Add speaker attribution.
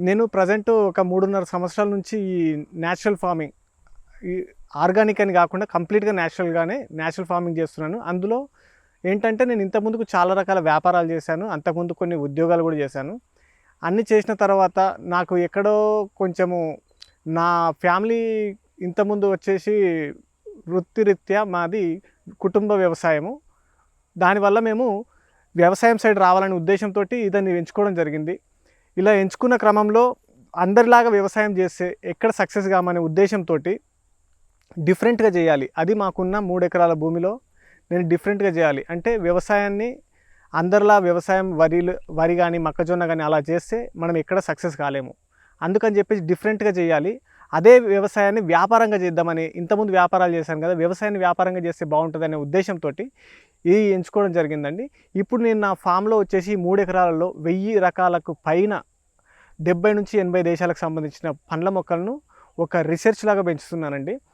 Speaker 1: నేను ప్రజెంట్ ఒక మూడున్నర సంవత్సరాల నుంచి ఈ న్యాచురల్ ఫార్మింగ్ ఈ ఆర్గానిక్ అని కాకుండా కంప్లీట్గా న్యాచురల్గానే న్యాచురల్ ఫార్మింగ్ చేస్తున్నాను. అందులో ఏంటంటే నేను ఇంతకుముందుకు చాలా రకాల వ్యాపారాలు చేశాను. అంతకుముందు కొన్ని ఉద్యోగాలు కూడా చేశాను. అన్నీ చేసిన తర్వాత నాకు ఎక్కడో కొంచెము నా ఫ్యామిలీ ఇంతకుముందు వచ్చేసి వృత్తిరీత్యా మాది కుటుంబ వ్యవసాయము. దానివల్ల మేము వ్యవసాయం సైడ్ రావాలనే ఉద్దేశంతో ఇదని ఎంచుకోవడం జరిగింది. ఇలా ఎంచుకున్న క్రమంలో అందరిలాగా వ్యవసాయం చేస్తే ఎక్కడ సక్సెస్ కామనే ఉద్దేశంతో డిఫరెంట్గా చేయాలి. అది మాకున్న మూడు ఎకరాల భూమిలో నేను డిఫరెంట్గా చేయాలి. అంటే వ్యవసాయాన్ని అందరిలా వ్యవసాయం వరిలు వరి కానీ మొక్కజొన్న కానీ అలా చేస్తే మనం ఎక్కడ సక్సెస్ కాలేము. అందుకని చెప్పేసి డిఫరెంట్గా చేయాలి. అదే వ్యవసాయాన్ని వ్యాపారంగా చేద్దామని ఇంతకుముందు వ్యాపారాలు చేశాను కదా వ్యవసాయాన్ని వ్యాపారంగా చేస్తే బాగుంటుందనే ఉద్దేశంతో ఇది ఎంచుకోవడం జరిగిందండి. ఇప్పుడు నేను నా ఫామ్లో వచ్చేసి మూడు ఎకరాలలో వెయ్యి రకాలకు పైన డెబ్బై నుంచి ఎనభై దేశాలకు సంబంధించిన పండ్ల మొక్కలను ఒక రీసెర్చ్ లాగా పెంచుతున్నానండి.